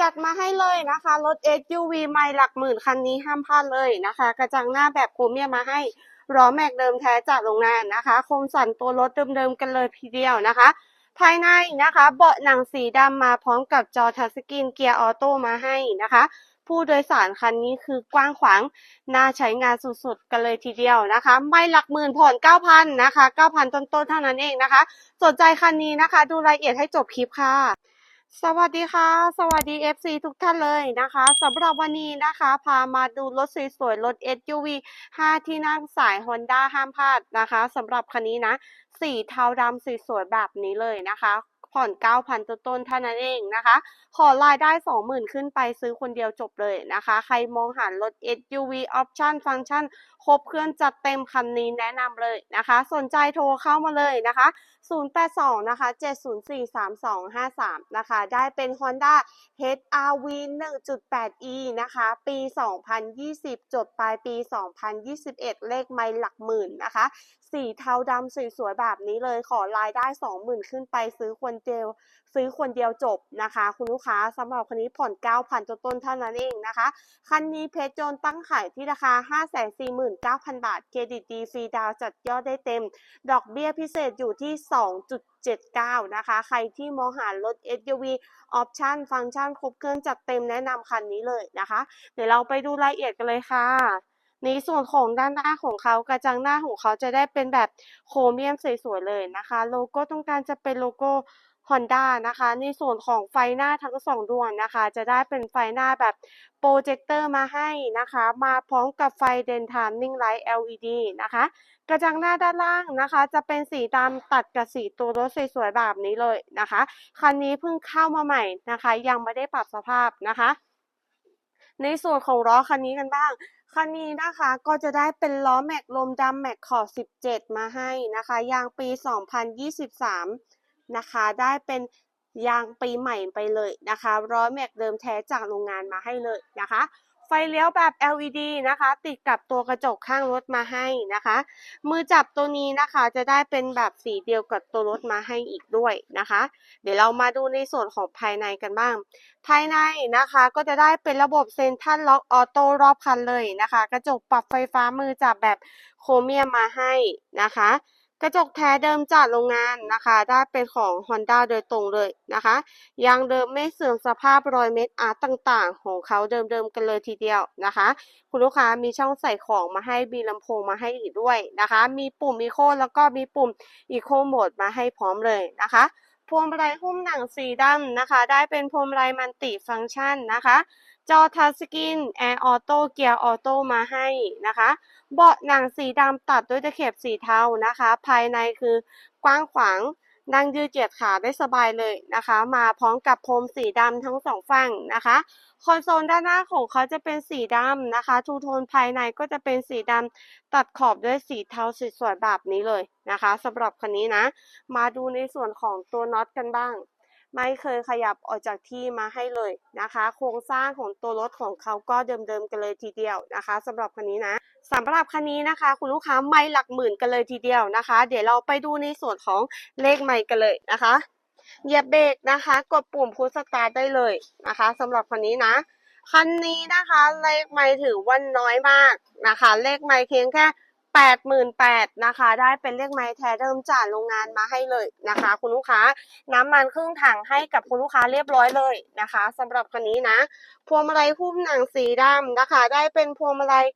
จัดมาให้เลยนะคะ รถ SUV ไม่หลักหมื่นคันนี้ห้ามพลาดเลยนะคะ กระจังหน้าแบบโครเมียมมาให้ล้อแม็กเดิมแท้จากโรงงานนะคะโครงสันตัวรถเดิมๆกันเลยทีเดียวนะคะ ภายในนะคะเบาะหนังสีดำมาพร้อมกับจอทัชสกรีนเกียร์ออโต้มาให้นะคะ ผู้โดยสารคันนี้คือกว้างขวางน่าใช้งานสุดๆกันเลยทีเดียวนะคะ ไม่หลักหมื่นผ่อน9,000นะคะ9,000ต้นๆเท่านั้นเองนะคะ สนใจคันนี้นะคะ ดูรายละเอียดให้จบคลิปค่ะ สวัสดีค่ะ สวัสดี FC ทุกท่านเลยนะคะสำหรับวันนี้นะคะ พามาดูรถสวยๆรถ SUV 5 ที่นั่งสาย Honda ห้ามพลาดนะคะสำหรับคันนี้นะ สีเทาดำสวยๆแบบนี้เลยนะคะ ผ่อน 9,000 ต้นๆเท่านั้นเองนะคะ ขอรายได้ 20,000 ขึ้นไปซื้อคนเดียวจบเลยนะคะ ใครมองหารถ SUV ออปชั่นฟังก์ชันครบเครื่องจัดเต็มคันนี้แนะนำเลยนะคะ สนใจโทรเข้ามาเลยนะคะ 082 นะคะ 7043253 นะคะ ได้เป็น Honda HR-V 1.8e นะคะ ปี 2020จดปลายปี 2021 เลขไม่หลักหมื่นนะคะ สีเทาดำสวยๆแบบนี้เลยขอรายได้ 20,000 ขึ้นไปซื้อคนเดียวซื้อคนเดียวจบนะคะ คุณลูกค้าสำหรับคันนี้ผ่อน 9,000ต้นๆเท่านั้นเองนะคะ คันนี้เพชรโจนตั้งขายที่ราคา 549,000 บาท เครดิตดีฟรีดาวจัดยอดได้เต็ม ดอกเบี้ยพิเศษอยู่ที่ 2.79 นะคะ ใครที่มองหารถ SUV ออปชั่นฟังก์ชันครบเครื่องจัดเต็มแนะนำคันนี้เลยนะคะ เดี๋ยวเราไปดูรายละเอียดกันเลยค่ะ ในส่วนของด้านหน้าของเขากระจังหน้าของเขาจะได้เป็นแบบโครเมียมสวยๆเลยนะคะ โลโก้ตรงกลางจะเป็นโลโก้ Honda นะคะ ในส่วนของไฟหน้าทั้งสองดวงนะคะ จะได้เป็นไฟหน้าแบบโปรเจคเตอร์มาให้นะคะ มาพร้อมกับไฟเดนทามนิ่งไลท์ LED นะคะ กระจังหน้าด้านล่างนะคะ จะเป็นสีดำตัดกับสีตัวรถสวยๆแบบนี้เลยนะคะ คันนี้เพิ่งเข้ามาใหม่นะคะ ยังไม่ได้ปรับสภาพนะคะ ในส่วนของล้อคันนี้กันบ้าง คันนี้นะคะก็จะได้เป็นล้อแม็กลมดำแม็กขอบ17 มาให้นะคะยางปี 2023 นะคะได้เป็นยางปีใหม่ไปเลยนะคะล้อแม็กเดิมแท้จากโรงงานมาให้เลยนะคะ ฟเลี้ยวแบบ LED นะคะ ติดกับตัวกระจกข้างรถมาให้นะคะ มือจับตัวนี้นะคะจะได้เป็นแบบสีเดียวกับตัวรถมาให้อีกด้วยนะคะ เดี๋ยวเรามาดูในส่วนของภายในกันบ้าง ภายในนะคะก็จะได้เป็นระบบเซนทรัลล็อกออโต้รอบคันเลยนะคะ กระจกปรับไฟฟ้ามือจับแบบโครเมียมมาให้นะคะ กระจกแท้เดิมจากโรงงานนะคะ ได้เป็นของ Honda โดยตรงเลยนะคะยางเดิมไม่เสื่อมสภาพรอยเม็ดอาร์ตต่างๆ ของเขาเดิมๆกันเลยทีเดียวนะคะ คุณลูกค้ามีช่องใส่ของมาให้มีลำโพงมาให้อีกด้วยนะคะ มีปุ่มอีโคแล้วก็มีปุ่มอีโคโหมดมาให้พร้อมเลยนะคะพวงมาลัยหุ้มหนังสีดำนะคะ ได้เป็นพวงมาลัยมัลติฟังก์ชันนะคะ จอทัชสกรีนแอร์ออโต้เกียร์ออโต้มาให้นะคะ เบาะหนังสีดำตัดด้วยตะเข็บสีเทานะคะ ภายในคือกว้างขวางนั่งยืดเหยียดขาได้สบายเลยนะคะ มาพร้อมกับพรมสีดำทั้งสองฝั่งนะคะ คอนโซลด้านหน้าของเขาจะเป็นสีดำนะคะ ทูโทนภายในก็จะเป็นสีดำตัดขอบด้วยสีเทาสวยๆแบบนี้เลยนะคะสำหรับคันนี้นะ มาดูในส่วนของตัวน็อตกันบ้าง ไม่เคยขยับออกจากที่มาให้เลยนะคะ โครงสร้างของตัวรถของเขาก็เดิมๆกันเลยทีเดียวนะคะสำหรับคันนี้นะสำหรับคันนี้นะคะ คุณลูกค้าไม่หลักหมื่นกันเลยทีเดียวนะคะ เดี๋ยวเราไปดูในส่วนของเลขไม่กันเลยนะคะเหยียบเบรกนะคะ กดปุ่มพุชสตาร์ทได้เลยนะคะสำหรับคันนี้นะคันนี้นะคะเลขไม่ถือว่าน้อยมากนะคะ เลขไม่เพียงแค่ แปดหมื่นแปดนะคะ ได้เป็นเลขไม้แท้เดิมจากโรงงานมาให้เลยนะคะ คุณลูกค้าน้ำมันครึ่งถังให้กับคุณลูกค้าเรียบร้อยเลยนะคะสำหรับคันนี้นะ พวงมาลัยหุ้มหนังสีดำนะคะ ได้เป็นพวงมาลัย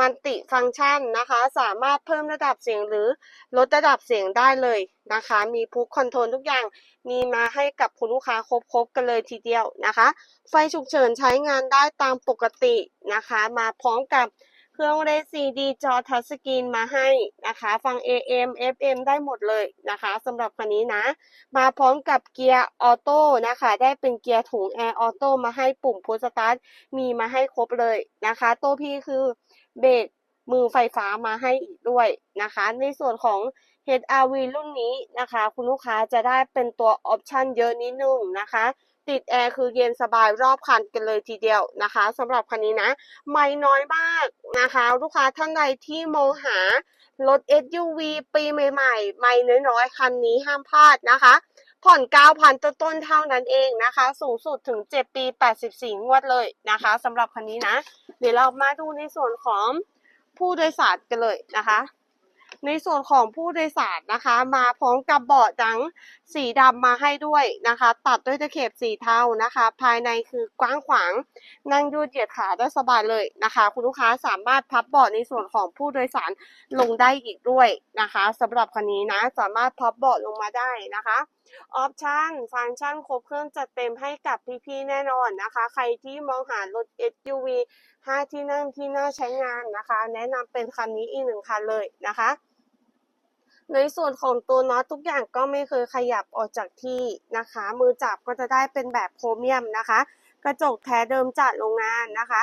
มันติฟังก์ชันนะคะ สามารถเพิ่มระดับเสียงหรือลดระดับเสียงได้เลยนะคะ มีพุกคอนโทรลทุกอย่างมีมาให้กับคุณลูกค้าครบๆกันเลยทีเดียวนะคะ ไฟฉุกเฉินใช้งานได้ตามปกตินะคะ มาพร้อมกับ เครื่องเล่น CD จอทัชสกรีนมาให้นะคะ ฟัง AM FM ได้หมดเลยนะคะสำหรับคันนี้นะ มาพร้อมกับเกียร์ออโต้นะคะ ได้เป็นเกียร์ถุงแอร์ออโต้มาให้ปุ่มพุชสตาร์ทมีมาให้ครบเลยนะคะตัวพี่คือเบรกมือไฟฟ้ามาให้อีกด้วยนะคะ ในส่วนของ HRV รุ่นนี้นะคะ คุณลูกค้าจะได้เป็นตัวออปชันเยอะนิดนึงนะคะ ติดแอร์คือเย็นสบายรอบคันกันเลยทีเดียวนะคะสำหรับคันนี้นะ ไม่น้อยมากนะคะ ลูกค้าท่านใดที่มองหารถ SUV ปีใหม่ๆ ไม่น้อยๆ คันนี้ห้ามพลาดนะคะ ผ่อน 9,000 ต้นๆ เท่านั้นเองนะคะ สูงสุดถึง 7 ปี 84 งวดเลยนะคะสำหรับคันนี้นะ เดี๋ยวเรามาดูในส่วนของผู้โดยสารกันเลยนะคะ ในส่วนของผู้โดยสารนะคะ มาพร้อมกับเบาะหนังสีดำมาให้ด้วยนะคะ ตัดด้วยตะเข็บสีเทานะคะ ภายในคือกว้างขวาง นั่งยืดเหยียดขาได้สบายเลยนะคะ คุณลูกค้าสามารถพับเบาะในส่วนของผู้โดยสารลงได้อีกด้วยนะคะสำหรับคันนี้นะสามารถพับเบาะลงมาได้นะคะออปชั่นฟังก์ชันครบเครื่องจัดเต็มให้กับพี่ๆแน่นอนนะคะ ใครที่มองหารถ SUV 5 ที่นั่งที่น่าใช้งานนะคะ แนะนำเป็นคันนี้อีกหนึ่งคันเลยนะคะ ในส่วนของตัวน็อตทุกอย่างก็ไม่เคยขยับออกจากที่นะคะ มือจับก็จะได้เป็นแบบโครเมียมนะคะ กระจกแท้เดิมจากโรงงานนะคะ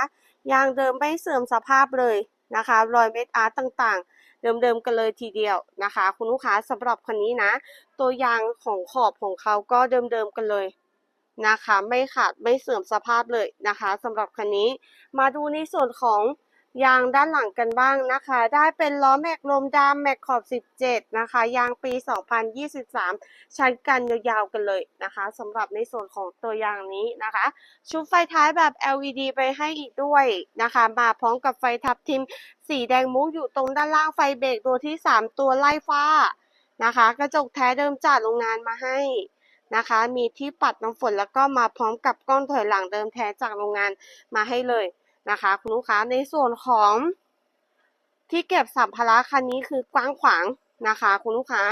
ยางเดิมไม่เสื่อมสภาพเลยนะคะรอยเม็ดอาร์ตต่างๆ เดิมๆกันเลยทีเดียวนะคะ คุณลูกค้าสำหรับคันนี้นะ ตัวยางของขอบของเขาก็เดิมๆกันเลยนะคะ ไม่ขาดไม่เสื่อมสภาพเลยนะคะสำหรับคันนี้ มาดูในส่วนของ ยางด้านหลังกันบ้างนะคะ ได้เป็นล้อแม็กลมดำแม็กขอบ 17 นะคะ ยางปี 2023 ใช้กันยาวๆกันเลยนะคะสำหรับในส่วนของตัวยางนี้นะคะ ชุดไฟท้ายแบบ LED ไปให้อีกด้วยนะคะ มาพร้อมกับไฟทับทิมสีแดงมุกอยู่ตรงด้านล่างไฟเบรกตัวที่ 3 ตัวไล่ฟ้านะคะ กระจกแท้เดิมจากโรงงานมาให้นะคะ มีที่ปัดน้ำฝนแล้วก็มาพร้อมกับกล้องถอยหลังเดิมแท้จากโรงงานมาให้เลย นะคะ คุณลูกค้าในส่วนของที่เก็บสัมภาระคันนี้คือกว้างขวางนะคะ คุณลูกค้า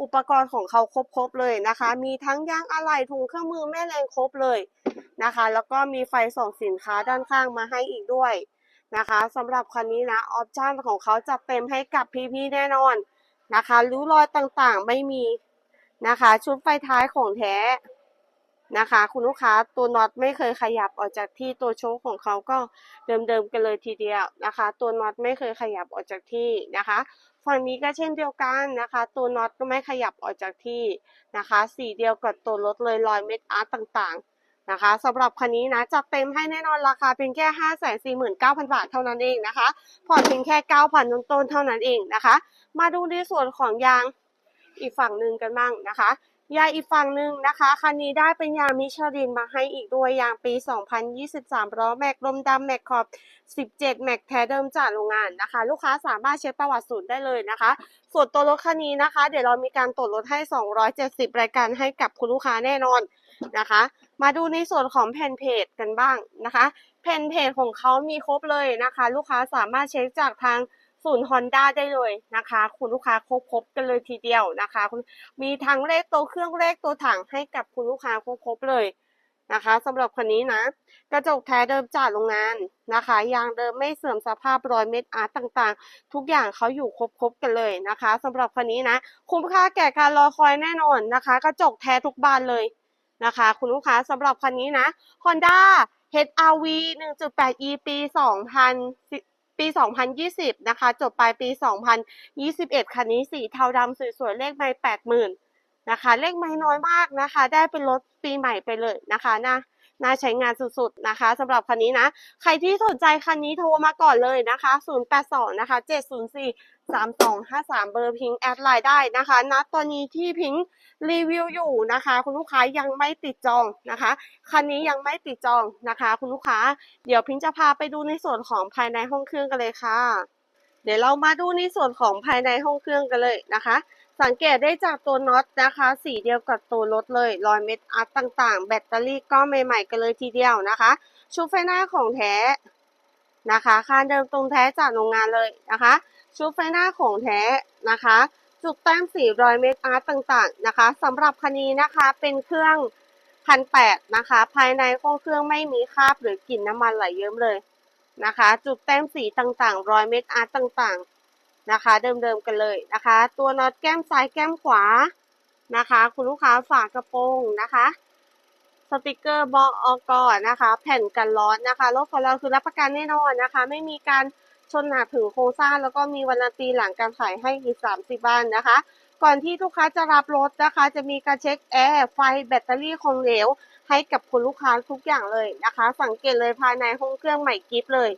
อุปกรณ์ของเขาครบๆเลยนะคะ มีทั้งยางอะไหล่ถุงเครื่องมือแม่แรงครบเลยนะคะ แล้วก็มีไฟส่องสินค้าด้านข้างมาให้อีกด้วยนะคะสำหรับคันนี้นะออปชั่นของเขาจะเต็มให้กับพี่ๆแน่นอนนะคะริ้รอยต่างๆไม่มีนะคะ ชุดไฟท้ายของแท้ นะคะ คุณลูกค้าตัวน็อตไม่เคยขยับออกจากที่ตัวโชคของเขาก็เดิมๆกันเลยทีเดียวนะคะ ตัวน็อตไม่เคยขยับออกจากที่นะคะฝั่งนี้ก็เช่นเดียวกันนะคะ ตัวน็อตก็ไม่ขยับออกจากที่นะคะ สีเดียวกับตัวรถเลยรอยเม็ดอาร์ตต่างๆนะคะสำหรับคันนี้นะจัดเต็มให้แน่นอนราคาเพียงแค่ 5 4 9 0 0 0 บาทเท่านั้นเองนะคะผ่อนเพียงแค่ 9,000ต้นๆเท่านั้นเองนะคะ มาดูในส่วนของยางอีกฝั่งหนึ่งกันบ้างนะคะ ยาอีกฝั่งหนึ่งนะคะคันนี้ได้เป็นยางมิชลินมาให้อีกด้วยยางปี 2023ล้อแม็กลมดำแม็กขอบ 17 แม็กแท้เดิมจากโรงงานนะคะ ลูกค้าสามารถเช็คประวัติศูนย์ได้เลยนะคะ ส่วนตัวรถคันนี้นะคะ เดี๋ยวเรามีการตรวจรถให้ 270 รายการให้กับคุณลูกค้าแน่นอนนะคะ มาดูในส่วนของแผ่นเพจกันบ้างนะคะ แผ่นเพจของเขามีครบเลยนะคะ ลูกค้าสามารถเช็คจากทาง ศูนย์ฮอนด้าได้เลยนะคะ คุณลูกค้าครบครบกันเลยทีเดียวนะคะคุณมีทั้งเลขตัวเครื่องเลขตัวถังให้กับคุณลูกค้าครบครบเลยนะคะสำหรับคันนี้นะ กระจกแท้เดิมจากโรงงานนะคะยางเดิมไม่เสื่อมสภาพรอยเม็ดอาร์ตต่างๆ ทุกอย่างเขาอยู่ครบๆกันเลยนะคะสำหรับคันนี้นะ คุ้มค่าแก่การรอคอยแน่นอนนะคะ กระจกแท้ทุกบานเลยนะคะ คุณลูกค้าสำหรับคันนี้นะ Honda HR-V 1.8e ปี 2000 ปี 2020 นะคะ จบปลายปี 2021 คันนี้สีเทาดำสวยๆ เลขไม่80,000นะคะ เลขไม่น้อยมากนะคะ ได้เป็นรถปีใหม่ไปเลยนะคะนะน่าใช้งานสุดๆนะคะสำหรับคันนี้นะ ใครที่สนใจคันนี้โทรมาก่อนเลยนะคะ 082 นะคะ 704 3253เบอร์พิงค์แอดไลน์ได้นะคะณตอนนี้ที่พิงค์รีวิวอยู่นะคะ คุณลูกค้ายังไม่ติดจองนะคะคันนี้ยังไม่ติดจองนะคะ คุณลูกค้า เดี๋ยวพิงค์จะพาไปดูในส่วนของภายในห้องเครื่องกันเลยค่ะ เดี๋ยวเรามาดูในส่วนของภายในห้องเครื่องกันเลยนะคะ สังเกตได้จากตัวน็อตนะคะ สีเดียวกับตัวรถเลยรอยเม็ดอาร์ตต่างๆ แบตเตอรี่ก็ใหม่ๆกันเลยทีเดียวนะคะ ชุดไฟหน้าของแท้นะคะคานเดิมตรงแท้จากโรงงานเลยนะคะ ชุดไฟหน้าของแท้นะคะ จุดแต้มสีรอยเม็ดอาร์ตต่างๆนะคะสำหรับคันนี้นะคะเป็นเครื่องพันแปดนะคะ ภายในห้องเครื่องไม่มีคราบหรือกลิ่นน้ำมันไหลเยิ้มเลยนะคะ จุดแต้มสีต่างๆ รอยเม็ดอาร์ตต่างๆนะคะ เดิมๆกันเลยนะคะ ตัวน็อตแก้มซ้ายแก้มขวานะคะ คุณลูกค้าฝากระโปรงนะคะ สติกเกอร์บอกออกนะคะ แผ่นกันร้อนนะคะรถของเราคือรับประกันแน่นอนนะคะ ไม่มีการ ชนหนักถึงโครงสร้างแล้วก็มีวันละตีหลังการขายให้อีก 30บ้านนะคะ ก่อนที่ลูกค้าจะรับรถนะคะ จะมีการเช็คแอร์ไฟแบตเตอรี่คงเหลวให้กับคุณลูกค้าทุกอย่างเลยนะคะ สังเกตเลยภายในห้องเครื่องใหม่กิฟเลย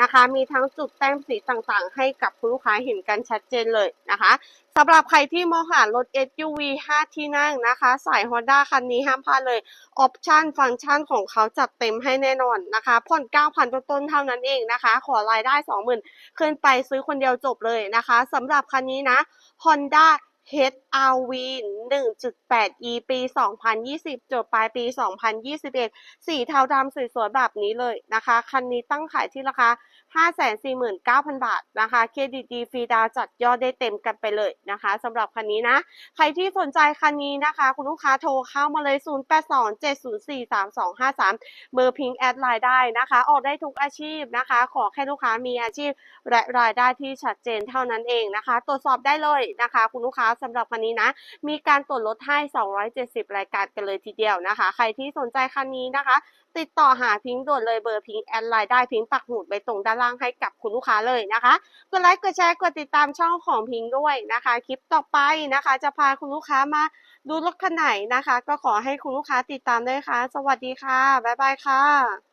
นะคะ มีทั้งจุดแต้มสีต่างๆ ให้กับคุณลูกค้าเห็นกันชัดเจนเลยนะคะสำหรับใครที่มองหารถ SUV 5 ที่นั่งนะคะ สาย Honda คันนี้ห้ามพลาดเลยออปชันฟังก์ชันของเขาจัดเต็มให้แน่นอนนะคะผ่อน9,000ต้นๆเท่านั้นเองนะคะ ขอรายได้ 20,000 ขึ้นไปซื้อคนเดียวจบเลยนะคะสำหรับคันนี้นะ Honda HRV 1.7 18E ปี 2020 จบปลายปี 2021 สีเทาดำสวยๆแบบนี้เลยนะคะ คันนี้ตั้งขายที่ราคา 549,000 บาทนะคะ เครดิตดีฟีดาจัดยอดได้เต็มกันไปเลยนะคะสำหรับคันนี้นะ ใครที่สนใจคันนี้นะคะ คุณลูกค้าโทรเข้ามาเลย 0827043253 เบอร์พิงแอดไลน์ได้นะคะ ออกได้ทุกอาชีพนะคะ ขอแค่ลูกค้ามีอาชีพและรายได้ที่ชัดเจนเท่านั้นเองนะคะ ตรวจสอบได้เลยนะคะ คุณลูกค้าสำหรับคันนี้นะ มีการตรวจลดให้270 รายการกันเลยทีเดียวนะคะ ใครที่สนใจคันนี้นะคะ ติดต่อหาพิงค์ด่วนเลยเบอร์พิงค์แอดไลน์ได้พิงค์ปักหมุดไปตรงด้านล่างให้กับคุณลูกค้าเลยนะคะกดไลค์กดแชร์กดติดตามช่องของพิงค์ด้วยนะคะ คลิปต่อไปนะคะ จะพาคุณลูกค้ามาดูรถคันไหนนะคะ ก็ขอให้คุณลูกค้าติดตามด้วยค่ะ สวัสดีค่ะบ๊ายบายค่ะ